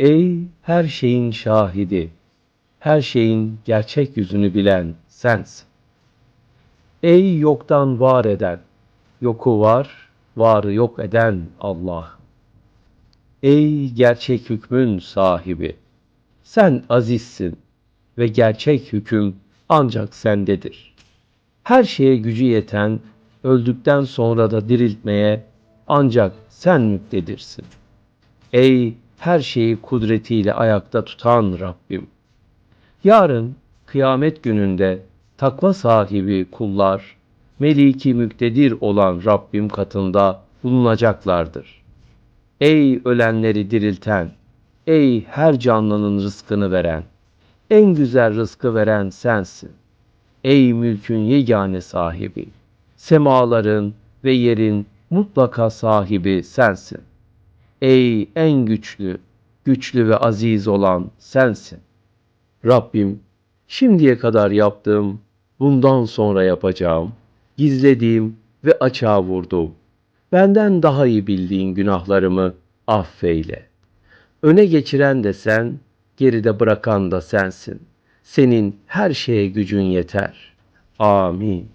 Ey her şeyin şahidi, her şeyin gerçek yüzünü bilen sensin. Ey yoktan var eden, yoku var, varı yok eden Allah. Ey gerçek hükmün sahibi, sen azizsin ve gerçek hüküm ancak sendedir. Her şeye gücü yeten, öldükten sonra da diriltmeye ancak sen müktedirsin. Ey her şeyi kudretiyle ayakta tutan Rabbim! Yarın kıyamet gününde takva sahibi kullar, meliki müktedir olan Rabbim katında bulunacaklardır. Ey ölenleri dirilten, ey her canlının rızkını veren, en güzel rızkı veren sensin. Ey mülkün yegane sahibi, semaların ve yerin mutlaka sahibi sensin. Ey en güçlü, güçlü ve aziz olan sensin. Rabbim, şimdiye kadar yaptığım, bundan sonra yapacağım, gizlediğim ve açığa vurduğum, benden daha iyi bildiğin günahlarımı affeyle. Öne geçiren de sen, geride bırakan da sensin. Senin her şeye gücün yeter. Amin.